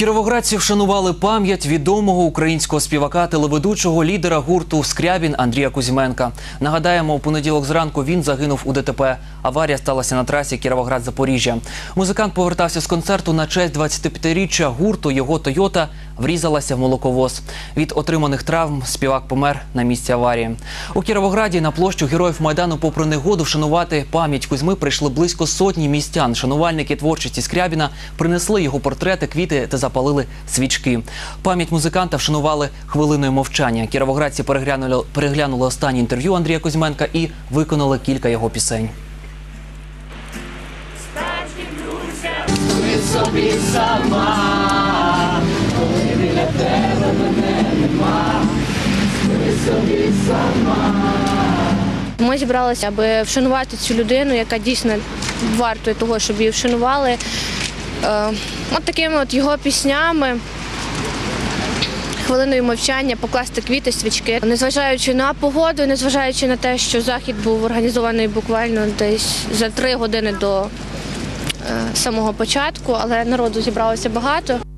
Кіровоградці вшанували пам'ять відомого українського співака, телеведучого лідера гурту Скрябін Андрія Кузьменка. Нагадаємо, у понеділок зранку він загинув у ДТП. Аварія сталася на трасі Кіровоград-Запоріжжя. Музикант повертався з концерту на честь 25-річчя гурту. Його Тойота врізалася в молоковоз. Від отриманих травм співак помер на місці аварії. У Кіровограді на площу героїв майдану, попри негоду, вшанувати пам'ять Кузьми прийшли близько сотні містян. Шанувальники творчості Скрябіна принесли його портрети, квіти та запалили свічки. Пам'ять музиканта вшанували хвилиною мовчання. Кіровоградці переглянули, переглянули останнє інтерв'ю Андрія Кузьменка і виконали кілька його пісень. Ми зібралися, аби вшанувати цю людину, яка дійсно вартує того, щоб її вшанували. Е, от такими от його піснями. Хвилиною мовчання покласти квіти, свічки, незважаючи на погоду, незважаючи на те, що захід був організований буквально десь за три години до е, самого початку, але народу зібралося багато.